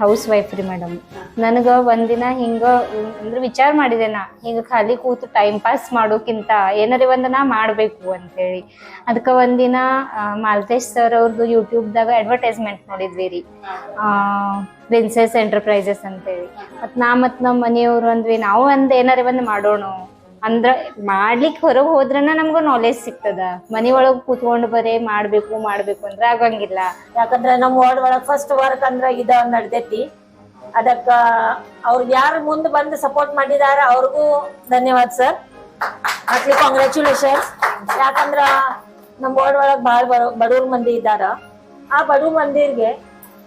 House wife ರೀ madam. ನನಗ ಒಂದಿನ ಹಿಂಗ ಅಂದ್ರೆ ವಿಚಾರ ಮಾಡಿದೆ ನಾ, ಹಿಂಗ ಖಾಲಿ ಕೂತು ಟೈಮ್ ಪಾಸ್ ಮಾಡೋಕ್ಕಿಂತ ಏನಾರ ನಾ ಮಾಡ್ಬೇಕು ಅಂತೇಳಿ. ಅದಕ್ಕೆ ಒಂದಿನ ಮಾಲತೇಶ್ ಮಾಲ್ತೇಶ್ ಸರ್ ಅವ್ರದ್ದು ಯೂಟ್ಯೂಬ್ದಾಗ ಅಡ್ವರ್ಟೈಸ್ಮೆಂಟ್ ನೋಡಿದ್ವಿ ರೀ. ಪ್ರಿನ್ಸೆಸ್ ಎಂಟರ್ಪ್ರೈಸಸ್ ಅಂತೇಳಿ. ಮತ್ತು ನಾ ಮತ್ತು ನಮ್ಮ ಮನೆಯವರು ಅಂದ್ವಿ, ನಾವು ಒಂದ್ ಏನಾರ ಒಂದ್ ಮಾಡೋಣ. ಅಂದ್ರ ಮಾಡ್ಲಿಕ್ಕೆ ಹೊರಗೆ ಹೋದ್ರನ ನಮ್ಗ ನಾಲೆಜ್ ಸಿಗ್ತದ. ಮನಿ ಒಳಗ್ ಕೂತ್ಕೊಂಡು ಬರೇ ಮಾಡ್ಬೇಕು ಮಾಡ್ಬೇಕು ಅಂದ್ರ ಆಗಂಗಿಲ್ಲ. ಯಾಕಂದ್ರ ನಮ್ ವಾರ್ಡ್ ಒಳಗ್ ಫಸ್ಟ್ ವರ್ಕ್ ಅಂದ್ರ ಇದ ನಡ್ದೈತಿ. ಅದಕ್ಕ ಅವ್ರಿಗೆ ಯಾರು ಮುಂದ್ ಬಂದು ಸಪೋರ್ಟ್ ಮಾಡಿದಾರ ಅವ್ರಿಗೂ ಧನ್ಯವಾದ ಸರ್ ಮತ್ತೆ ಕಾಂಗ್ರ್ಯಾಚುಲೇಷನ್ ಯಾಕಂದ್ರ ನಮ್ ವಾರ್ಡ್ ಒಳಗ್ ಬಹಳ ಬಡವ್ರ ಮಂದಿ ಇದ್ದಾರ. ಆ ಬಡವ್ರ ಮಂದಿರ್ಗೆ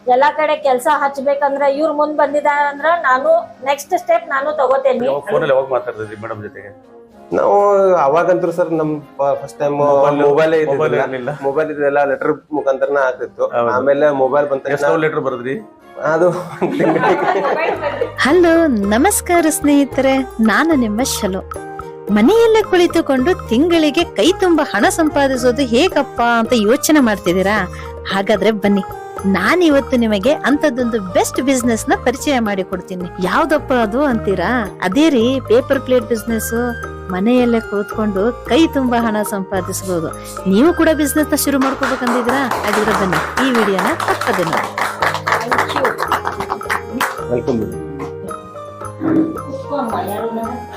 ಎಲ್ಲಾ ಕಡೆ ಕೆಲಸ ಹಚ್ಬೇಕಂದ್ರ ಇವ್ರ ಮುಂದ್ ಬಂದಿದ್ದಾರೆ ಅಂದ್ರ ನಾನು ನೆಕ್ಸ್ಟ್ ಸ್ಟೆಪ್ ನಾನು ತಗೋತೇನಿ. ಯಾವಾಗ ಫೋನಲ್ಲಿ ಯಾವಾಗ ಮಾತಾಡ್ತಿದ್ರಿ ಮೇಡಮ್ ಜೊತೆಗೆ? ನಾವು ಅವಾಗಂತೂ ಸರ್ ನಮ್ ಫಸ್ಟ್ ಟೈಮ್ ಮೊಬೈಲ್ mobile ಇರ್ಲಿಲ್ಲ. ಮೊಬೈಲ್ ಇದೆಲ್ಲ ಲೆಟರ್ ಮುಖಾಂತರನ ಆಗ್ತಿತ್ತು. ಆಮೇಲೆ ಮೊಬೈಲ್ ಬಂತ ಎಷ್ಟು ಲೆಟರ್ ಬರದ್ರಿ? ಅದು ಹಲೋ ನಮಸ್ಕಾರ ಸ್ನೇಹಿತರೆ ನಾನು ನಿಮ್ಮ ಶಲೋ. ಮನೆಯಲ್ಲೇ ಕುಳಿತುಕೊಂಡು ತಿಂಗಳಿಗೆ ಕೈ ತುಂಬ ಹಣ ಸಂಪಾದಿಸೋದು ಹೇಗಪ್ಪ ಅಂತ ಯೋಚನೆ ಮಾಡ್ತಿದ್ದೀರಾ? ಹಾಗಾದ್ರೆ ಬನ್ನಿ. ನಾನಿವತ್ತು ನಿಮಗೆ ಅಂತದೊಂದು ಬೆಸ್ಟ್ ಬಿಸ್ನೆಸ್ ನ ಪರಿಚಯ ಮಾಡಿ ಕೊಡ್ತೀನಿ ಯಾವ್ದಪ್ಪ ಅದು ಅಂತೀರಾ ಅದೇ ರೀ ಪೇಪರ್ ಪ್ಲೇಟ್ ಬಿಸ್ನೆಸ್ ಮನೆಯಲ್ಲೇ ಕೂತ್ಕೊಂಡು ಕೈ ತುಂಬಾ ಹಣ ಸಂಪಾದಿಸಬಹುದು ನೀವು ಕೂಡ ಬಿಸ್ನೆಸ್ ನ ಶುರು ಮಾಡ್ಕೋಬೇಕಂದಿದ್ರಾ ಹಾಗಿದ್ರೆ ಬನ್ನಿ ಈ ವಿಡಿಯೋನ ತಪ್ಪದೆ ನೋಡಿ ವೆಲ್ಕಮ್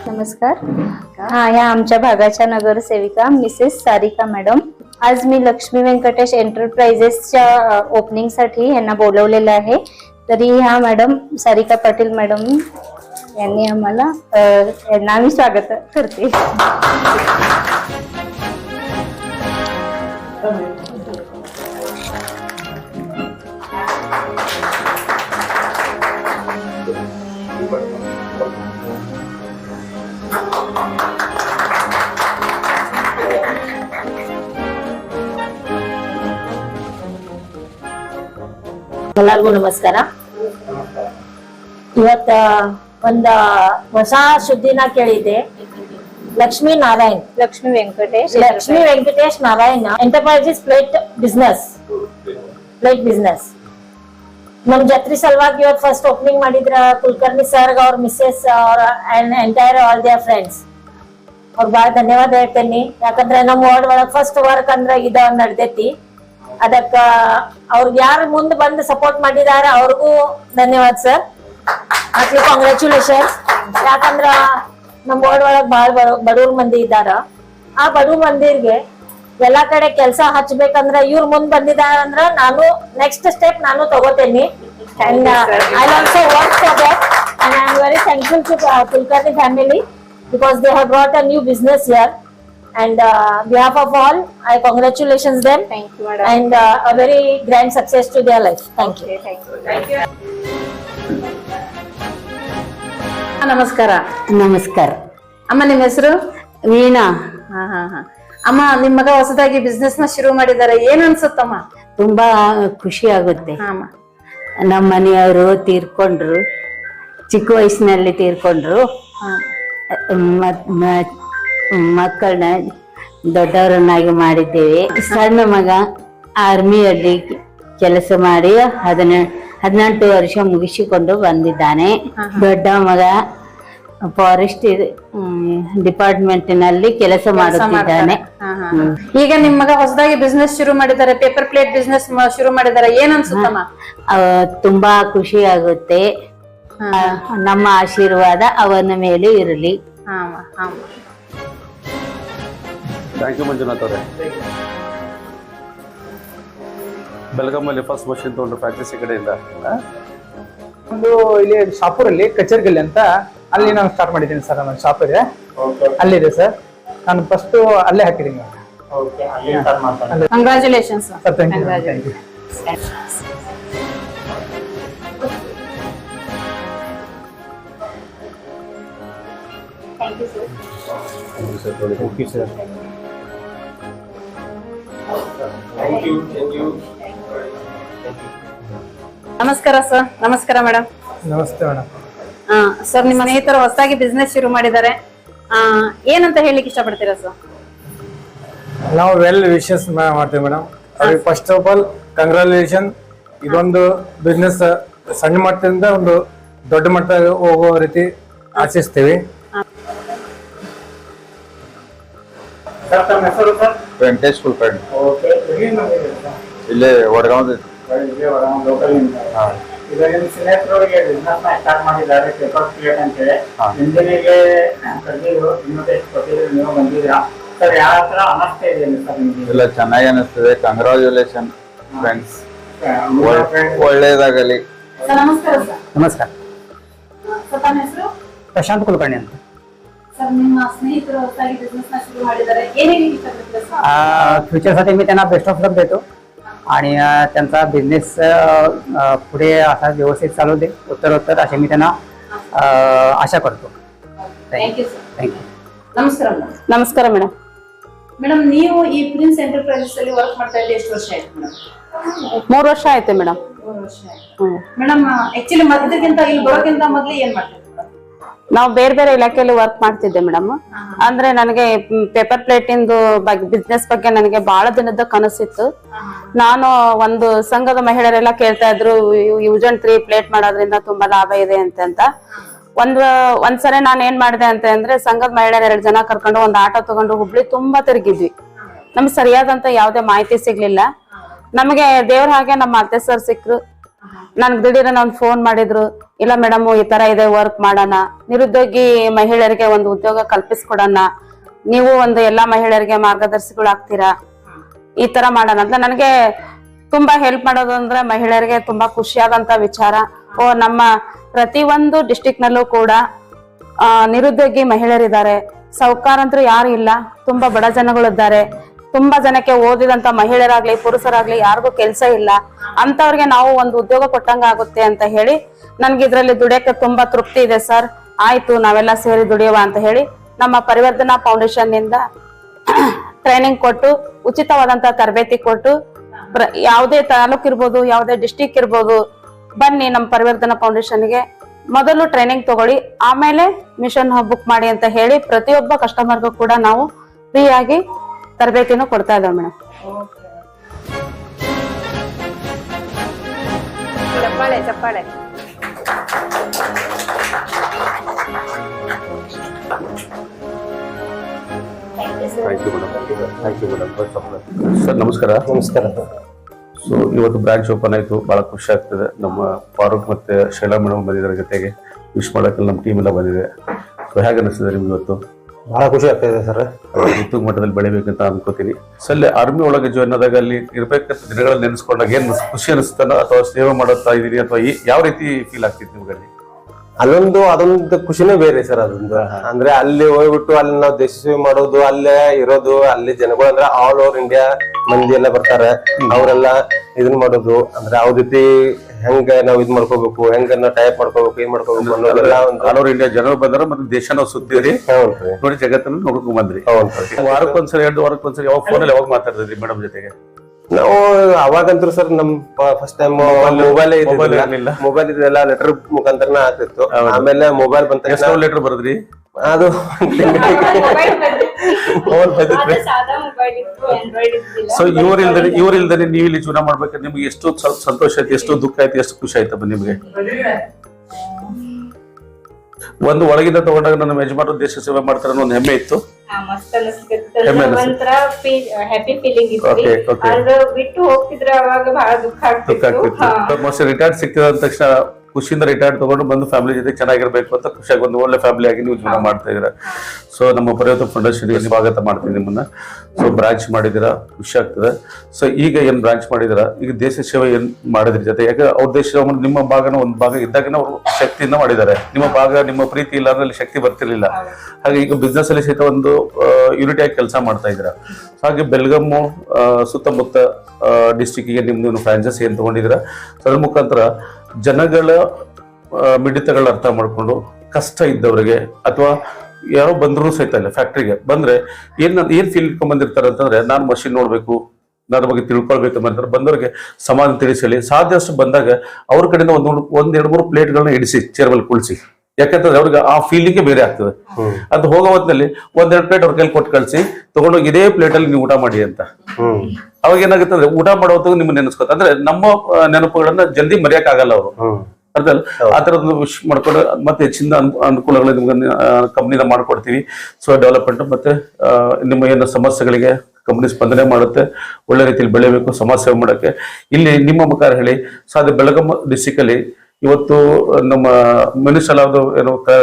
नमस्कार हा या आमच्या भागाच्या नगरसेविका मिसेस सारिका मॅडम आज मी लक्ष्मी व्यंकटेश एंटरप्राइजेसच्या ओपनिंगसाठी यांना बोलवलेलं आहे. तरी ह्या मॅडम सारिका पाटील मॅडम यांनी आम्हाला यांना आम्ही स्वागत करते. ಎಲ್ಲರಿಗೂ ನಮಸ್ಕಾರ. ಇವತ್ತ ಒಂದ ಹೊಸ ಸುದ್ದಿನ ಕೇಳಿದೆ Lakshmi Narayan. Lakshmi Venkatesh. Lakshmi Venkatesh Narayana enterprises plate business plate business ನಮ್ ಜತ್ರಿ ಸಲುವಾಗಿ ಇವತ್ತು ಫಸ್ಟ್ ಓಪನಿಂಗ್ ಮಾಡಿದ್ರ ಕುಲಕರ್ಣಿ ಸರ್ ಅವ್ರ ಮಿಸ್ಸೆಸ್ ಅವ್ರ ಎಂಟೈರ್ ಆಲ್ ದಿಯರ್ ಫ್ರೆಂಡ್ಸ್ ಅವ್ರ ಬಹಳ ಧನ್ಯವಾದ ಹೇಳ್ತೇನೆ. ಯಾಕಂದ್ರೆ ನಮ್ಮ ವಾರ್ಡ್ ಒಳಗ್ ಫಸ್ಟ್ ವರ್ಕ್ ಅಂದ್ರೆ ಇದ ನಡೆದೈತಿ. ಅದಕ್ಕ ಅವ್ರಿಗೆ ಯಾರು ಮುಂದೆ ಬಂದು ಸಪೋರ್ಟ್ ಮಾಡಿದಾರ ಅವ್ರಿಗೂ ಧನ್ಯವಾದ ಸರ್ ಮತ್ತೆ ಕಾಂಗ್ರ್ಯಾಚುಲೇಷನ್ ಯಾಕಂದ್ರ ನಮ್ ಬೋರ್ಡ್ ಒಳಗ್ ಬಹಳ ಬಡವ್ರ ಮಂದಿ ಇದ್ದಾರ. ಆ ಬಡವ್ರ ಮಂದಿರ್ಗೆ ಎಲ್ಲಾ ಕಡೆ ಕೆಲಸ ಹಚ್ಬೇಕಂದ್ರ ಇವ್ರ ಮುಂದ್ ಬಂದಿದಾರ ಅಂದ್ರ ನಾನು ನೆಕ್ಸ್ಟ್ ಸ್ಟೆಪ್ ನಾನು ತಗೋತೇನಿ. And I also work for that and I am very thankful to Kulkarni family because they have brought a new business year and uh, behalf of all i congratulations them. Thank you, madam. and uh, a very grand success to their life. Thank you. Thank you. ನಮಸ್ಕಾರ. ನಮಸ್ಕಾರ. ಅಮ್ಮ ನಿಮ್ಮ ಹೆಸರು? ವೀಣಾ. ಹಾ ಹಾ ಹಾ. ಅಮ್ಮ ನಿಮ್ಮ ಮಗ ಹೊಸದಾಗಿ ಬಿಸ್ನೆಸ್ನ ಶುರು ಮಾಡಿದ್ದಾರೆ. ಏನ್ ಅನ್ಸುತ್ತಮ್ಮ? ತುಂಬಾ ಖುಷಿ ಆಗುತ್ತೆ. ಹಾ ಅಮ್ಮ. ನಮ್ಮ ಮನೆಯವರು ತೀರ್ಕೊಂಡ್ರು. ಚಿಕ್ಕ ವಯಸ್ಸಿನಲ್ಲಿ ತೀರ್ಕೊಂಡ್ರು. ಮತ್- ಮ- ಮಕ್ಕಳನ್ನ ದೊಡ್ಡವರನ್ನಾಗಿ ಮಾಡಿದ್ದೇವೆ. ಸಣ್ಣ ಮಗ ಆರ್ಮಿಯಲ್ಲಿ ಕೆಲಸ ಮಾಡಿ ಹದಿನೆ ಹದಿನೆಂಟು ವರ್ಷ ಮುಗಿಸಿಕೊಂಡು ಬಂದಿದ್ದಾನೆ. ದೊಡ್ಡ ಮಗ ಫಾರೆಸ್ಟ್ ಡಿಪಾರ್ಟ್ಮೆಂಟ್ನಲ್ಲಿ ಕೆಲಸ ಮಾಡುತ್ತಿದ್ದಾನೆ. ಈಗ ನಿಮ್ಮ ಮಗ ಹೊಸದಾಗಿ ಬಿಸ್ನೆಸ್ ಶುರು ಮಾಡಿದ್ದಾರೆ ಪೇಪರ್ ಪ್ಲೇಟ್ ಬಿಸ್ನೆಸ್ ಶುರು ಮಾಡಿದ್ದಾರೆ ಏನ್ ಅನ್ಸುತ್ತಮ್ಮ? ತುಂಬಾ ಖುಷಿ ಆಗುತ್ತೆ. ನಮ್ಮ ಆಶೀರ್ವಾದ ಅವನ ಮೇಲೆ ಇರಲಿ. ಥ್ಯಾಂಕ್ ಯು ಮಂಜುನಾಥ್ ಅವರೇ. ಬೆಳಗಾಮಲ್ಲಿ ಫಸ್ಟ್ ಮಷಿನ್ ತಗೊಂಡು ಈ ಕಡೆಯಿಂದ. ಇಲ್ಲ ಒಂದು ಇಲ್ಲಿ ಶಾಪುರಲ್ಲಿ ಕಚೇರಿಗಲ್ಲಿ ಅಂತ ಅಲ್ಲಿ ನಾನು ಸ್ಟಾರ್ಟ್ ಮಾಡಿದ್ದೀನಿ ಸರ್ ನನ್ನ ಶಾಪ್ ಇದೆ. ಅಲ್ಲಿದೆ ಸರ್. ನಾನು ಫಸ್ಟ್ ಅಲ್ಲೇ ಹಾಕಿದ್ದೀನಿ. Congratulation sir thank you thank you ನಮಸ್ಕಾರ ಸರ್ ನಮಸ್ಕಾರ ಮೇಡಮ್ ನಮಸ್ತೆ ಮೇಡಮ್ ಸರ್ ನಿಮ್ಮ ಸ್ನೇಹಿತರು ಹೊಸದಾಗಿ ಬಿಸ್ನೆಸ್ ಶುರು ಮಾಡಿದ್ದಾರೆ. ಆ, ಏನಂತ ಹೇಳಿಕ್ ಇಷ್ಟಪಡ್ತೀರಾ ಸರ್ ನಾವು ವೆಲ್ ವಿಶಸ್ ಮಾಡ್ತೀವಿ ಮೇಡಮ್ ಅವ್ರಿಗೆ ಫಸ್ಟ್ ಆಫ್ ಆಲ್ ಕಂಗ್ರಾಚುಲೇಷನ್ ಇದೊಂದು ಬಿಸ್ನೆಸ್ ಸಣ್ಣ ಮಟ್ಟದಿಂದ ಒಂದು ದೊಡ್ಡ ಮಟ್ಟ ಹೋಗೋ ರೀತಿ ಆಶಿಸ್ತೀವಿ ಸರ್ ತಮ್ಮ ಹೆಸರು ಸರ್? ವೆಂಕಟೇಶ್ ಕುಲಕರ್ಣಿ. ಓಕೆ ಇಲ್ಲೇ ವಡಗಾಂವ್ ಇಲ್ಲೇ ವಡಗಾಂವ್ ಲೋಕಲ್ ನೀವು ಯಾವ ಸರ್ ನಿಮಗೆ? ಇಲ್ಲ ಚೆನ್ನಾಗಿ ಅನಿಸ್ತದೆ. ಕಂಗ್ರಾಚ್ಯುಲೇಷನ್ ಫ್ರೆಂಡ್ಸ್ ಒಳ್ಳೇದಾಗಲಿ. ನಮಸ್ಕಾರ ನಮಸ್ಕಾರ. ಪ್ರಶಾಂತ್ ಕುಲಕರ್ಣಿ ಅಂತ. फ्युचरसाठी मी त्यांना बेस्ट ऑफ लक देतो आणि अ, त्यांचा बिझनेस पुढे असा व्यवस्थित चालू दे उत्तरोत्तर असे मी त्यांना अ, आशा करतो thank you sir thank you ನಮಸ್ಕಾರ ಮೇಡಮ್ ನಮಸ್ಕಾರ ಮೇಡಮ್ ಮೇಡಮ್ ನೀವು ಈ ಪ್ರಿನ್ಸ್ ಎಂಟರ್ಪ್ರೈಸಸ್ ಅಲ್ಲಿ ವರ್ಕ್ ಮಾಡ್ತಾ ಇದ್ದೆ ಎಷ್ಟು ವರ್ಷ ಆಯ್ತು ಮೇಡಮ್ ಮೂರು ವರ್ಷ ಆಯ್ತು ಮೇಡಮ್ ಮೂರು ವರ್ಷ ಆಯ್ತು ಮೇಡಮ್ ಆಕ್ಚುಲಿ ಇದಕ್ಕಿಂತ ಇಲ್ಲಿ ಬರೋಕ್ಕಿಂತ ಮೊದಲು ಏನ್ ಮಾಡ್ತಿದ್ರು ಮೇಡಮ್ ನಾವು ಬೇರೆ ಬೇರೆ ಇಲಾಖೆಯಲ್ಲಿ ವರ್ಕ್ ಮಾಡ್ತಿದ್ದೆ ಮೇಡಮ್ ಅಂದ್ರೆ ನನಗೆ ಪೇಪರ್ ಪ್ಲೇಟ್ ಇಂದು ಬಿಸ್ನೆಸ್ ಬಗ್ಗೆ ನನಗೆ ಬಹಳ ದಿನದ ಕನಸಿತ್ತು. ನಾನು ಒಂದು ಸಂಘದ ಮಹಿಳೆಯರೆಲ್ಲ ಕೇಳ್ತಾ ಇದ್ರು ಯೂಸ್ ಅಂಡ್ ತ್ರೀ ಪ್ಲೇಟ್ ಮಾಡೋದ್ರಿಂದ ತುಂಬಾ ಲಾಭ ಇದೆ ಅಂತ ಅಂತ. ಒಂದ್ ಒಂದ್ಸರಿ ನಾನು ಏನ್ ಮಾಡಿದೆ ಅಂತ ಅಂದ್ರೆ ಸಂಘದ ಮಹಿಳೆಯರ ಎರಡು ಜನ ಕರ್ಕೊಂಡು ಒಂದು ಆಟೋ ತಗೊಂಡು ಹುಬ್ಳಿ ತುಂಬಾ ತಿರುಗಿದ್ವಿ. ನಮ್ಗೆ ಸರಿಯಾದಂತ ಯಾವ್ದೇ ಮಾಹಿತಿ ಸಿಗ್ಲಿಲ್ಲ. ನಮಗೆ ದೇವ್ರ ಹಾಗೆ ನಮ್ಮ ಅತ್ತೆ ಸರ್ ಸಿಕ್ರು. ನನ್ಗೆ ದಿಢೀರನ್ನ ಒಂದು ಫೋನ್ ಮಾಡಿದ್ರು, ಇಲ್ಲ ಮೇಡಮ್ ಈ ತರ ಇದೆ ವರ್ಕ್ ಮಾಡೋಣ. ನಿರುದ್ಯೋಗಿ ಮಹಿಳೆಯರಿಗೆ ಒಂದು ಉದ್ಯೋಗ ಕಲ್ಪಿಸ್ಕೊಡೋಣ. ನೀವು ಒಂದು ಎಲ್ಲಾ ಮಹಿಳೆಯರಿಗೆ ಮಾರ್ಗದರ್ಶಿಗಳಾಗ್ತೀರಾ? ಈ ತರ ಮಾಡೋಣ. ಅಂತ ನನಗೆ ತುಂಬಾ ಹೆಲ್ಪ್ ಮಾಡೋದು ಅಂದ್ರೆ ಮಹಿಳೆಯರಿಗೆ ತುಂಬಾ ಖುಷಿಯಾದಂತ ವಿಚಾರ. ಓ, ನಮ್ಮ ಪ್ರತಿಯೊಂದು ಡಿಸ್ಟಿಕ್ ನಲ್ಲೂ ಕೂಡ ನಿರುದ್ಯೋಗಿ ಮಹಿಳೆಯರಿದ್ದಾರೆ. ಸಾಹುಕಾರಂತರು ಯಾರು ಇಲ್ಲ. ತುಂಬಾ ಬಡ ಜನಗಳಿದ್ದಾರೆ ತುಂಬಾ ಜನಕ್ಕೆ ಓದಿದಂತ ಮಹಿಳೆಯರಾಗ್ಲಿ, ಪುರುಷರಾಗ್ಲಿ ಯಾರಿಗೂ ಕೆಲಸ ಇಲ್ಲ. ಅಂತವ್ರಿಗೆ ನಾವು ಒಂದು ಉದ್ಯೋಗ ಕೊಟ್ಟಂಗ ಆಗುತ್ತೆ ಅಂತ ಹೇಳಿ ನನ್ಗೆ ಇದ್ರಲ್ಲಿ ದುಡಿಯಕ್ಕೆ ತುಂಬಾ ತೃಪ್ತಿ ಇದೆ ಸರ್. ಆಯ್ತು, ನಾವೆಲ್ಲ ಸೇರಿ ದುಡಿಯುವ ಅಂತ ಹೇಳಿ ನಮ್ಮ ಪರಿವರ್ತನಾ ಫೌಂಡೇಶನ್ನಿಂದ ಟ್ರೈನಿಂಗ್ ಕೊಟ್ಟು, ಉಚಿತವಾದಂತ ತರಬೇತಿ ಕೊಟ್ಟು ಯಾವುದೇ ತಾಲೂಕ್ ಇರ್ಬೋದು, ಯಾವುದೇ ಡಿಸ್ಟಿಕ್ ಇರ್ಬೋದು, ಬನ್ನಿ ನಮ್ಮ ಪರಿವರ್ತನಾ ಫೌಂಡೇಶನ್ಗೆ ಮೊದಲು ಟ್ರೈನಿಂಗ್ ತಗೊಳ್ಳಿ, ಆಮೇಲೆ ಮಿಷನ್ ಬುಕ್ ಮಾಡಿ ಅಂತ ಹೇಳಿ ಪ್ರತಿಯೊಬ್ಬ ಕಸ್ಟಮರ್ಗೂ ಕೂಡ ನಾವು ಫ್ರೀ ಆಗಿ ತರಬೇತಿನೂ ಕೊಡ್ತಾ ಇದ್ದೇವೆ ಮೇಡಮ್. ಚಪ್ಪಾಳೆ ಚಪ್ಪಾಳೆ. Thank you madam thank you madam sir ನಮಸ್ಕಾರ. ನಮಸ್ಕಾರ. ಸೊ ಇವತ್ತು ಬ್ರಾಂಚ್ ಓಪನ್ ಆಯಿತು ಭಾಳ ಖುಷಿ ಆಗ್ತದೆ. ನಮ್ಮ ಫಾರೂಕ್ ಮತ್ತು ಶೈಲಾ ಮೇಡಮ್ ಬಂದಿದ್ದಾರೆ ಜೊತೆಗೆ. ವಿಶ್ ಮಾಡೋಕ್ಕೆ ನಮ್ಮ ಟೀಮ್ ಎಲ್ಲ ಬಂದಿದೆ. ಸೊ ಹೇಗೆ ಅನಿಸ್ತದೆ ನಿಮ್ಗೆ ಇವತ್ತು? ಬಹಳ ಖುಷಿ ಆಗ್ತಾ ಇದೆ ಸರ್. ಉತ್ತಮ ಮಟ್ಟದಲ್ಲಿ ಬೆಳಿಬೇಕಂತ ಅನ್ಕೋತೀನಿ ಸಲ್ಲೆ ಆರ್ಮಿ ಒಳಗೆ ಜಾಯ್ನ್ ಆದಾಗ ಅಲ್ಲಿ ಇರ್ಬೇಕಂತ ದಿನಗಳಲ್ಲಿ ನೆನೆಸ್ಕೊಂಡಾಗ ಏನು ಖುಷಿ ಅನಿಸ್ತಾನೋ ಅಥವಾ ಸೇವೆ ಮಾಡುತ್ತಾ ಇದೀನಿ ಅಥವಾ ಯಾವ ರೀತಿ ಫೀಲ್ ಆಗ್ತಿತ್ತು ನಿಮ್ಗೆ ಅಲ್ಲಿ ಅಲ್ಲೊಂದು ಅದೊಂದು ಖುಷಿನೇ ಬೇರೆ ಸರ್ ಅದೊಂದು ಅಂದ್ರೆ ಅಲ್ಲಿ ಹೋಗ್ಬಿಟ್ಟು ಅಲ್ಲಿ ನಾವು ದೇಶ ಸೇವೆ ಮಾಡೋದು ಅಲ್ಲೇ ಇರೋದು ಅಲ್ಲಿ ಜನಗಳು ಅಂದ್ರೆ ಆಲ್ ಓವರ್ ಇಂಡಿಯಾ ಮಂದಿ ಎಲ್ಲ ಬರ್ತಾರೆ ಅವರೆಲ್ಲ ಇದನ್ ಮಾಡೋದು. ಅಂದ್ರೆ ಯಾವ ರೀತಿ ಹೆಂಗ ನಾವ್ ಇದ್ ಮಾಡ್ಕೋಬೇಕು ಹೆಂಗ ನಾವ್ ಟೈಪ್ ಮಾಡ್ಕೋಬೇಕು ಏನ್ ಮಾಡ್ಕೋಬೇಕು ಅನ್ನೋದೆಲ್ಲ ಒಂದು ಆಲ್ ಓವರ್ ಇಂಡಿಯಾ ಜನರು ಬಂದ್ರೆ ಮತ್ತೆ ದೇಶ ನಾವು ಸುತ್ತೀರಿ ನೋಡಿ ಜಗತ್ತನ್ನು ನೋಡ್ಕೊಂಡ್ ಬಂದ್ರಿ. ವಾರಕ್ಕೊಂದ್ಸರಿ ಎರಡು ವಾರಕ್ಕೊಂದ್ಸರಿ ಯಾವಾಗ ಅಲ್ಲಿ ಯಾವಾಗ ಮಾತಾಡ್ತಿದ್ರಿ ಮೇಡಮ್ ಜೊತೆಗೆ? ನಾವು ಅವಾಗಂತೂ ಸರ್ ನಮ್ ಫಸ್ಟ್ ಟೈಮ್ ಮೊಬೈಲ್ ಮೊಬೈಲ್ ಇದೆಲ್ಲ ಲೆಟರ್ ಮುಖಾಂತರನ ಆಗ್ತಿತ್ತು. ಆಮೇಲೆ ಮೊಬೈಲ್ ಬಂತ ಲೆಟರ್ ಬರದ್ರಿ? ಅದು ಸೊ ಇವ್ರ ಇಲ್ದರೆ ಇವ್ರ ನೀವು ಇಲ್ಲಿ ಜೀವನ ಮಾಡ್ಬೇಕಾದ್ರೆ ನಿಮ್ಗೆ ಎಷ್ಟು ಸಂತೋಷ ಆಯ್ತು ಎಷ್ಟು ದುಃಖ ಆಯ್ತು ಎಷ್ಟು ಖುಷಿ ಆಯ್ತಪ್ಪ ನಿಮ್ಗೆ? ಒಂದು ಒಳಗಿಂದ ತಗೊಂಡಾಗ ನಮ್ಮ ಯಜಮಾನರು ದೇಶ ಸೇವೆ ಮಾಡ್ತಾರೆ ಅನ್ನೋ ಒಂದು ಹೆಮ್ಮೆ ಇತ್ತು. ಮಸ್ತ್ ಅನ್ನಿಸ್ತಿತ್ತು ಹ್ಯಾಪಿ ಫೀಲಿಂಗ್ ಇತ್ತು. ಆದ್ರೆ ಬಿಟ್ಟು ಹೋಗ್ತಿದ್ರೆ ಅವಾಗ ಬಹಳ ದುಃಖ ಆಗ್ತಿತ್ತು. ಆಗ್ತಿತ್ತು. ಮೋಸ್ಟ್ ರಿಟೈರ್ಡ್ ಸಿಕ್ತಿದ ತಕ್ಷಣ ಖುಷಿಯಿಂದ ರಿಟೈರ್ಡ್ ತಗೊಂಡು ಬಂದು ಫ್ಯಾಮಿಲಿ ಜೊತೆ ಚೆನ್ನಾಗಿರ್ಬೇಕು ಅಂತ ಖುಷಿಯಾಗಿ ಒಂದು ಒಳ್ಳೆ ಫ್ಯಾಮಿಲಿ ಆಗಿ ನೀವು ಜೀವನ ಮಾಡ್ತಾ ಇದ್ದೀರಾ. ಸೊ ನಮ್ಮ ಪರಿವರ್ತನ ಫೌಂಡೇಶನ್ಗೆ ಸ್ವಾಗತ ಮಾಡ್ತೀನಿ ನಿಮ್ಮನ್ನ. ಸೊ ಬ್ರಾಂಚ್ ಮಾಡಿದಿರ ಖುಷಿ ಆಗ್ತದೆ. ಸೊ ಈಗ ಏನು ಬ್ರಾಂಚ್ ಮಾಡಿದ್ದೀರಾ? ಈಗ ದೇಶ ಸೇವೆ ಏನು ಮಾಡಿದ್ರ ಜೊತೆ? ಯಾಕೆ ಅವ್ರ ದೇಶ ನಿಮ್ಮ ಭಾಗನ ಒಂದು ಭಾಗ ಇದ್ದಾಗನೇ ಅವರು ಶಕ್ತಿಯಿಂದ ಮಾಡಿದ್ದಾರೆ. ನಿಮ್ಮ ಭಾಗ, ನಿಮ್ಮ ಪ್ರೀತಿ ಇಲ್ಲ ಅಂದ್ರೆ ಶಕ್ತಿ ಬರ್ತಿರ್ಲಿಲ್ಲ. ಹಾಗೆ ಈಗ ಬಿಸ್ನೆಸ್ ಅಲ್ಲಿ ಸಹಿತ ಒಂದು ಯೂನಿಟಿಯಾಗಿ ಕೆಲಸ ಮಾಡ್ತಾ ಇದ್ದೀರಾ. ಹಾಗೆ ಬೆಲ್ಗಮ್ಮು ಸುತ್ತಮುತ್ತ ಡಿಸ್ಟಿಕ್ಗೆ ನಿಮ್ದು ಫ್ರಾಂಚೈಸ್ ಏನ್ ತಗೊಂಡಿದ್ದೀರಾ? ಅದ್ರ ಮುಖಾಂತರ ಜನಗಳ ಮಿಡಿತಗಳ ಅರ್ಥ ಮಾಡಿಕೊಂಡು ಕಷ್ಟ ಇದ್ದವರಿಗೆ ಅಥವಾ ಯಾರೋ ಬಂದ್ರು ಸಹಿತ ಇಲ್ಲ ಫ್ಯಾಕ್ಟ್ರಿಗೆ ಬಂದ್ರೆ ಏನ್ ಏನ್ ಫೀಲ್ ಬಂದಿರ್ತಾರೆ ಅಂತಂದ್ರೆ ನಾನು ಮಷಿನ್ ನೋಡ್ಬೇಕು ನನ್ನ ಬಗ್ಗೆ ತಿಳ್ಕೊಳ್ಬೇಕು ಅಂತಂದ್ರೆ ಬಂದವರಿಗೆ ಸಮಾಧಾನ ತಿಳಿಸಲಿ ಸಾಧ್ಯಷ್ಟು ಬಂದಾಗ ಅವ್ರ ಕಡೆಯಿಂದ ಒಂದು, ಒಂದ್ ಎರಡು, ಮೂರು ಪ್ಲೇಟ್ಗಳನ್ನ ಇಡಿಸಿ ಚೇರ್ ಮೇಲೆ ಕುಳಿಸಿ. ಯಾಕಂತಂದ್ರೆ ಅವ್ರಿಗೆ ಆ ಫೀಲಿಂಗ್ ಬೇರೆ ಆಗ್ತದೆ. ಅದು ಹೋಗೋ ಹೊತ್ತಿನಲ್ಲಿ ಒಂದೆರಡು ಪ್ಲೇಟ್ ಅವ್ರ ಕೈಲಿ ಕೊಟ್ಟು ಕಳಿಸಿ, ತಗೊಂಡೋಗಿ ಇದೇ ಪ್ಲೇಟ್ ಅಲ್ಲಿ ನೀವು ಊಟ ಮಾಡಿ ಅಂತ. ಅವಾಗ ಏನಾಗುತ್ತೆ ಅಂದ್ರೆ ಊಟ ಮಾಡೋ ಹೊತ್ತಿಗೆ ನಿಮ್ಗೆ ನೆನೆಸ್ಕೊತ ಅಂದ್ರೆ ನಮ್ಮ ನೆನಪುಗಳನ್ನ ಜಲ್ದಿ ಮರೆಯಕ್ ಆಗಲ್ಲ ಅವರು. ಅರ್ಥಲ್ಲ ಅರ್ಥ ಆ ತರದ್ದು ವಿಶ್ ಮಾಡ್ಕೊಂಡು ಮತ್ತೆ ಹೆಚ್ಚಿನ ಅನು- ಅನುಕೂಲಗಳು ನಿಮ್ಗೆ ಕಂಪ್ನಿನ ಮಾಡ್ಕೊಡ್ತೀವಿ. ಸೊ ಡೆವಲಪ್ಮೆಂಟ್ ಮತ್ತೆ ನಿಮ್ಮ ಏನು ಸಮಸ್ಯೆಗಳಿಗೆ ಕಂಪ್ನಿ ಸ್ಪಂದನೆ ಮಾಡುತ್ತೆ. ಒಳ್ಳೆ ರೀತಿಯಲ್ಲಿ ಬೆಳಿಬೇಕು ಸಮಾಜ ಸೇವೆ ಮಾಡೋಕ್ಕೆ. ಇಲ್ಲಿ ನಿಮ್ಮ ಮುಖಾರ ಹೇಳಿ. ಸೊ ಅದು ಬೆಳಗಾಂ ಡಿಸ್ಟಿಕ್ ಅಲ್ಲಿ ಇವತ್ತು ನಮ್ಮ ಮಿನಿಸ್ಟರ್ ಯಾವ್ದು ಏನು ಕ-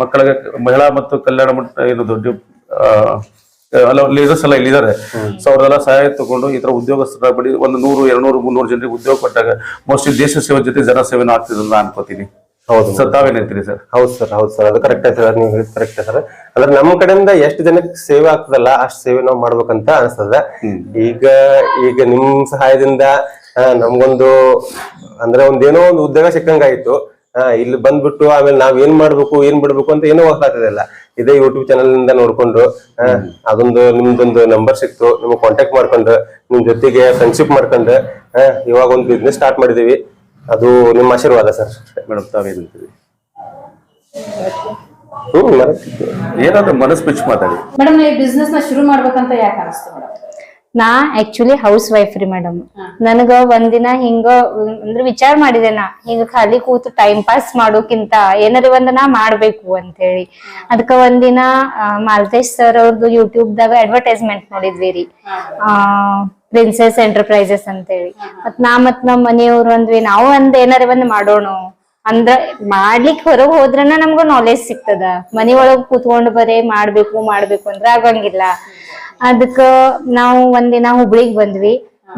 ಮಕ್ಕಳ ಮಹಿಳಾ ಮತ್ತು ಕಲ್ಯಾಣ ಮಟ್ಟ ಏನು ದೊಡ್ಡ ಲೀಡರ್ಸ್ ಎಲ್ಲ ಇಲ್ಲಿದ್ದಾರೆ. ಸೊ ಅವರೆಲ್ಲ ಸಹಾಯ ತಗೊಂಡು ಈ ತರ ಉದ್ಯೋಗಸ್ಥರ ಬಡಿ ಒಂದು ನೂರು ಎರಡ್ನೂರು ಮುನ್ನೂರು ಜನರಿಗೆ ಉದ್ಯೋಗ ಕೊಟ್ಟಾಗ ಮೋಸ್ಟ್ಲಿ ದೇಶ ಸೇವೆ ಜೊತೆ ಜನ ಸೇವೆನ ಆಗ್ತಿದೆ ಅಂತ ಅನ್ಕೋತೀನಿ. ಹೌದು. Sir sir? ಹೌದು ಸರ್ ಹೌದು ಸರ್. ಅದು ಕರೆಕ್ಟ್ ಸರ್ ನೀವು ಹೇಳಿದ್ ಕರೆಕ್ಟ್ ಸರ್. ಅಂದ್ರೆ ನಮ್ಮ ಕಡೆಯಿಂದ ಎಷ್ಟು ಜನಕ್ಕೆ ಸೇವೆ ಆಗ್ತದಲ್ಲ ಅಷ್ಟು ಸೇವೆ ನಾವು ಮಾಡ್ಬೇಕಂತ ಅನಿಸ್ತದ. ಈಗ ಈಗ ನಿಮ್ ಸಹಾಯದಿಂದ ನಮ್ಗೊಂದು ಅಂದ್ರೆ ಒಂದೇನೋ ಒಂದು ಉದ್ಯೋಗ ಸಿಕ್ಕಂಗಾಯ್ತು. ಇಲ್ಲಿ ಬಂದ್ಬಿಟ್ಟು ಆಮೇಲೆ ನಾವ್ ಏನ್ ಮಾಡ್ಬೇಕು ಏನ್ ಬಿಡ್ಬೇಕು ಅಂತ ಏನೋ ಗೊತ್ತಾಗ್ತದಲ್ಲ ಇದೇ ಯೂಟ್ಯೂಬ್ ಚಾನಲ್ನಿಂದ ನೋಡ್ಕೊಂಡು ಅದೊಂದು ನಿಮ್ದೊಂದು ನಂಬರ್ ಸಿಕ್ತು. ನಿಮ್ಗೆ ಕಾಂಟ್ಯಾಕ್ಟ್ ಮಾಡ್ಕೊಂಡು ನಿಮ್ ಜೊತೆಗೆ ಫ್ರೆಂಡ್ಶಿಪ್ ಮಾಡ್ಕೊಂಡು ಆ, ಇವಾಗ ಒಂದು ಬಿಸ್ನೆಸ್ ಸ್ಟಾರ್ಟ್ ಮಾಡಿದೀವಿ. ಅದು ನಿಮ್ಮ ಆಶೀರ್ವಾದ ಸರ್. ಮೇಡಮ್ ತಾವೇನಿದ್ದೀವಿ ಏನಾದ್ರು ಮನಸ್ಸು ಬಿಚ್ಚು ಮಾತಾಡಿ. ಮೇಡಮ್ ಈ ಬಿಸ್ನೆಸ್ನ ಶುರು ಮಾಡ್ಬೇಕಂತ ಯಾಕೆ ಅನಿಸ್ತು ಮೇಡಮ್ ನಾ ಆಕ್ಚುಲಿ ಹೌಸ್ ವೈಫ್ ರೀ ಮೇಡಮ್ ನನಗ ಒಂದಿನ ಹಿಂಗ ಅಂದ್ರೆ ವಿಚಾರ ಮಾಡಿದೆ ನಾ ಹಿಂಗ ಖಾಲಿ ಕೂತು ಟೈಮ್ ಪಾಸ್ ಮಾಡೋಕ್ಕಿಂತ ಏನಾರ ಒಂದ್ ನಾ ಮಾಡ್ಬೇಕು ಅಂತ ಹೇಳಿ ಅದಕ್ಕ ಒಂದಿನ ಮಾಲತೇಶ್ ಮಾಲ್ತೇಶ್ ಸರ್ ಅವ್ರದ್ದು ಯೂಟ್ಯೂಬ್ ದಾಗ ಅಡ್ವರ್ಟೈಸ್ಮೆಂಟ್ ನೋಡಿದ್ವಿ ರೀ. ಆ ಪ್ರಿನ್ಸೆಸ್ ಎಂಟರ್ಪ್ರೈಸಸ್ ಅಂತ ಹೇಳಿ ಮತ್ ನಾ ಮತ್ ನಮ್ ಮನೆಯವ್ರು ಅಂದ್ವಿ ನಾವು ಒಂದ್ ಏನಾರ ಒಂದ್ ಮಾಡೋಣ. ಅಂದ್ರ ಮಾಡ್ಲಿಕ್ಕೆ ಹೊರಗ್ ಹೋದ್ರನ ನಮ್ಗ ನಾಲೆಜ್ ಸಿಗ್ತದ. ಮನಿ ಒಳಗ್ ಕೂತ್ಕೊಂಡ್ ಬರೇ ಮಾಡ್ಬೇಕು ಮಾಡ್ಬೇಕು ಅಂದ್ರ ಆಗಂಗಿಲ್ಲ. ಅದಕ್ಕ ನಾವು ಒಂದಿನ ಹುಬ್ಳಿಗ್ ಬಂದ್ವಿ.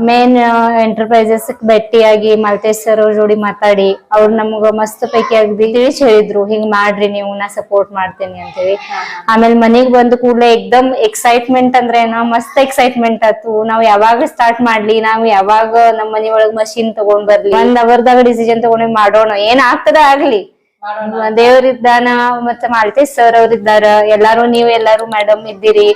ಮೇನ್ ಎಂಟರ್ಪ್ರೈಸಸ್ ಭೇಟಿಯಾಗಿ ಮಲ್ತೇಶ್ ಸರ್ ಅವ್ರ ಜೋಡಿ ಮಾತಾಡಿ ಅವ್ರು ನಮ್ಗ ಮಸ್ತ್ ಪೈಕಿ ಆಗಿ ತಿಳಿಸಿ ಹೇಳಿದ್ರು ಹಿಂಗ್ ಮಾಡ್ರಿ ನೀವು ನಾ ಸಪೋರ್ಟ್ ಮಾಡ್ತೇನೆ ಅಂತೇಳಿ ಆಮೇಲೆ ಮನೆಗ್ ಬಂದ ಕೂಡಲೇ ಎಕ್ದಮ್ ಎಕ್ಸೈಟ್ಮೆಂಟ್ ಅಂದ್ರೆ ಏನೋ ಮಸ್ತ್ ಎಕ್ಸೈಟ್ಮೆಂಟ್ ಆತು. ನಾವ್ ಯಾವಾಗ ಸ್ಟಾರ್ಟ್ ಮಾಡ್ಲಿ ನಾವ್ ಯಾವಾಗ ನಮ್ ಮನಿ ಒಳಗ್ ಮಷಿನ್ ತಗೊಂಡ್ ಬರ್ಲಿ. ಒಂದ್ ಅವರ್ದಾಗ ಡಿಸಿಷನ್ ತಗೊಂಡ್ ಮಾಡೋಣ. ಏನ್ ಆಗ್ತದ ಆಗ್ಲಿ. ದೇವ್ರಿದ್ದಾನ ಮತ್ತೆ ಮಾಲ್ತೇಶ್ ಸರ್ ಅವ್ರಿದ್ದಾರ ಎಲ್ಲಾರು ನೀವ್ ಎಲ್ಲಾರು ಮೇಡಮ್ ಇದ್ದೀರಿ.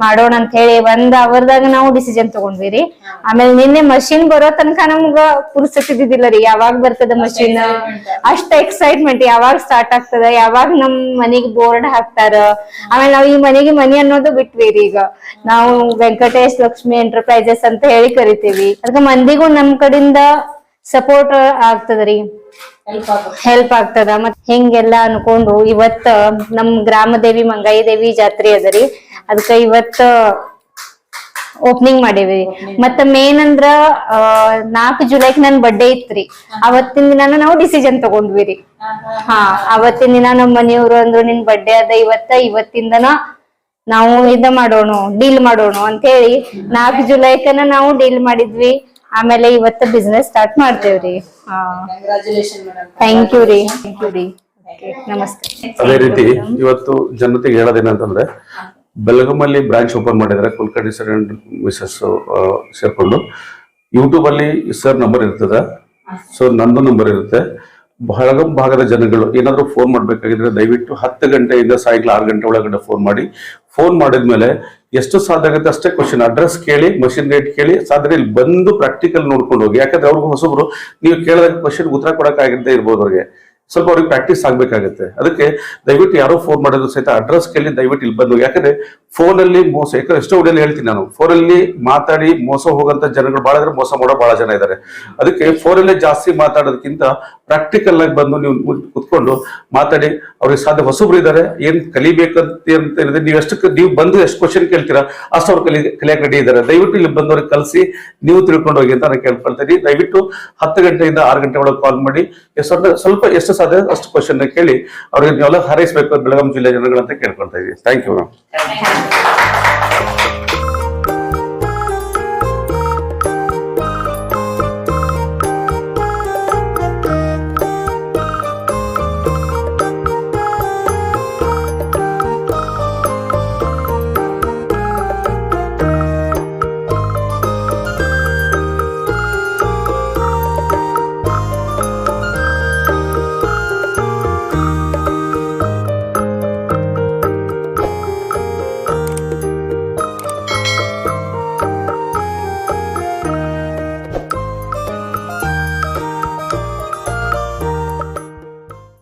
ಮಾಡೋಣ ಅಂತ ಹೇಳಿ ಒಂದ್ ಅವರ್ದಾಗ ನಾವು ಡಿಸಿಷನ್ ತಗೊಂಡ್ವಿ ರೀ ಆಮೇಲೆ ನಿನ್ನೆ ಮಷಿನ್ ಬರೋ ತನಕ ನಮ್ಗ ಪುರ್ಸತಿದ್ದಿಲ್ಲ ರೀ. ಯಾವಾಗ ಬರ್ತದ ಮಷಿನ್ ಅಷ್ಟ ಎಕ್ಸೈಟ್ಮೆಂಟ್ ಯಾವಾಗ ಸ್ಟಾರ್ಟ್ ಆಗ್ತದ? ಯಾವಾಗ ನಮ್ ಮನಿಗ್ ಬೋರ್ಡ್ ಹಾಕ್ತಾರ? ಆಮೇಲೆ ನಾವ್ ಈ ಮನೆಗೆ ಮನಿ ಅನ್ನೋದು ಬಿಟ್ವಿ ರೀ ಈಗ. ನಾವು ವೆಂಕಟೇಶ್ ಲಕ್ಷ್ಮಿ ಎಂಟರ್ಪ್ರೈಸಸ್ ಅಂತ ಹೇಳಿ ಕರಿತೀವಿ. ಅದಕ್ಕೆ ಮಂದಿಗೂ ನಮ್ ಕಡೆಯಿಂದ ಸಪೋರ್ಟ್ ಆಗ್ತದ್ರಿ. ಹೆಲ್ಪ್ ಆಗ್ತದ. ಮತ್ ಹಿಂಗೆಲ್ಲ ಅನ್ಕೊಂಡು ಇವತ್ತ, ನಮ್ ಗ್ರಾಮ ದೇವಿ ಮಂಗಾಯಿ ದೇವಿ ಜಾತ್ರೆ ಅದರಿ. ಅದಕ್ಕ ಇವತ್ತ ಓಪನಿಂಗ್ ಮಾಡೇವಿ. ಮತ್ತ ಮೇನ್ ಅಂದ್ರ ನಾಲ್ಕು ಜುಲೈಕ್ ನನ್ ಬರ್ಡೇ ಇತ್ರಿ. ಅವತ್ತಿನ ದಿನಾನ ನಾವು ಡಿಸಿಷನ್ ತಗೊಂಡ್ವಿ ರೀ ಹಾ, ಅವತ್ತಿನ ದಿನ ನಮ್ ಮನೆಯವ್ರು ಅಂದ್ರು, ನಿನ್ ಬರ್ಡೇ ಅದ ಇವತ್ತ, ಇವತ್ತಿಂದನ ನಾವು ಇದ ಮಾಡೋಣ ಡೀಲ್ ಮಾಡೋಣ ಅಂತ ಹೇಳಿ ನಾಲ್ಕು ಜುಲೈಕನ ನಾವು ಡೀಲ್ ಮಾಡಿದ್ವಿ. ಆಮೇಲೆ ಇವತ್ತ ಬಿಸ್ನೆಸ್ ಸ್ಟಾರ್ಟ್ ಮಾಡ್ತೇವ್ರಿ ಥ್ಯಾಂಕ್ ಯು ರೀ. ಥ್ಯಾಂಕ್ ಯು ರೀ. ನಮಸ್ತೆ. ಅದೇ ರೀತಿ ಇವತ್ತು ಜನತೆಗೆ ಹೇಳೋದೇನಂತಂದ್ರೆ ಬೆಳಗಾಮಲ್ಲಿ ಬ್ರಾಂಚ್ ಓಪನ್ ಮಾಡಿದ್ರೆ ಕುಲಕರ್ಣಿ ಸರ್ ಅಂಡ್ ಮಿಸಸ್ ಸೇರ್ಕೊಂಡು. ಯೂಟ್ಯೂಬ್ ಅಲ್ಲಿ ಸರ್ ನಂಬರ್ ಇರ್ತದೆ. ಸೊ ನಂದು ನಂಬರ್ ಇರುತ್ತೆ. ಬೆಳಗಾಂ ಭಾಗದ ಜನಗಳು ಏನಾದರೂ ಫೋನ್ ಮಾಡಬೇಕಾಗಿದ್ರೆ ದಯವಿಟ್ಟು ಹತ್ತು ಗಂಟೆಯಿಂದ ಸಾಯಂಕಾಲ ಆರು ಗಂಟೆ ಒಳಗಡೆ ಫೋನ್ ಮಾಡಿ. ಫೋನ್ ಮಾಡಿದ್ಮೇಲೆ ಎಷ್ಟು ಸಾಧ್ಯ ಆಗುತ್ತೆ ಅಷ್ಟೇ ಕ್ವಶನ್ ಅಡ್ರೆಸ್ ಕೇಳಿ ಮಷಿನ್ ರೇಟ್ ಕೇಳಿ, ಸಾಧ್ಯ ಇಲ್ಲಿ, ಬಂದು ಪ್ರಾಕ್ಟಿಕಲ್ ನೋಡ್ಕೊಂಡು ಹೋಗಿ. ಯಾಕಂದ್ರೆ ಅವ್ರಿಗೂ ಹೊಸಬ್ರು, ನೀವು ಕೇಳಿದಾಗ ಕ್ವಶನ್ ಉತ್ತರ ಕೊಡಕ್ಕಾಗದೇ ಇರ್ಬೋದು ಅವ್ರಿಗೆ. ಸ್ವಲ್ಪ ಅವ್ರಿಗೆ ಪ್ರಾಕ್ಟೀಸ್ ಆಗಬೇಕಾಗುತ್ತೆ. ಅದಕ್ಕೆ ದಯವಿಟ್ಟು ಯಾರೋ ಫೋನ್ ಮಾಡೋದು ಸಹಿತ ಅಡ್ರೆಸ್ ಕೇಳಿ, ದಯವಿಟ್ಟು ಇಲ್ಲಿ ಬಂದು. ಯಾಕಂದ್ರೆ ಫೋನ್ ಅಲ್ಲಿ ಮೋಸ, ಯಾಕಂದ್ರೆ ಎಷ್ಟೋ ಹುಡುಗರು ಹೇಳ್ತೀನಿ ನಾನು ಫೋನ್ ಅಲ್ಲಿ ಮಾತಾಡಿ ಮೋಸ ಹೋಗಂತ ಜನಗಳು ಬಹಳ ಇದ್ರೆ, ಮೋಸ ಮಾಡೋ ಬಹಳ ಜನ ಇದ್ದಾರೆ ಅದಕ್ಕೆ ಫೋನ್ ಅಲ್ಲೇ ಜಾಸ್ತಿ ಮಾತಾಡೋದಕ್ಕಿಂತ ಪ್ರಾಕ್ಟಿಕಲ್ ಆಗಿ ಬಂದು ನೀವು ಕುತ್- ಕುತ್ಕೊಂಡು ಮಾತಾಡಿ, ಅವ್ರಿಗೆ ಸಾಧ್ಯ ಹೊಸಬ್ರು ಇದ್ದಾರೆ ಏನು ಕಲಿಬೇಕಂತ ಅಂತ ಹೇಳಿದ್ರೆ ನೀವು ಎಷ್ಟು ನೀವು ಬಂದು ಎಷ್ಟು ಕ್ವಶನ್ ಕೇಳ್ತೀರಾ, ಅಷ್ಟು ಅವ್ರು ಕಲಿ ಕಲಿಯಕ್ಕೆ ರೆಡಿ ಇದ್ದಾರೆ ದಯವಿಟ್ಟು ಇಲ್ಲಿ ಬಂದವ್ರಿಗೆ ಕಲಿಸಿ, ನೀವು ತಿಳ್ಕೊಂಡು ಹೋಗಿ ಅಂತ ನಾನು ಕೇಳ್ಕೊಳ್ತೀನಿ. ದಯವಿಟ್ಟು ಹತ್ತು ಗಂಟೆಯಿಂದ ಆರು ಗಂಟೆ ಒಳಗೆ ಕಾಲ್ ಮಾಡಿ ಸ್ವಲ್ಪ ಎಷ್ಟು ಸಾಧ್ಯ ಅಷ್ಟು ಕ್ವಶನ್ ಕೇಳಿ, ಅವ್ರಿಗೆ ನೀವೆಲ್ಲ ಹಾರೈಸಬೇಕು, ಬೆಳಗಾಂ ಜಿಲ್ಲೆ ಜನಗಳಂತ ಕೇಳ್ಕೊಳ್ತಾ ಇದ್ದೀವಿ ಥ್ಯಾಂಕ್ ಯು ಮ್ಯಾಮ್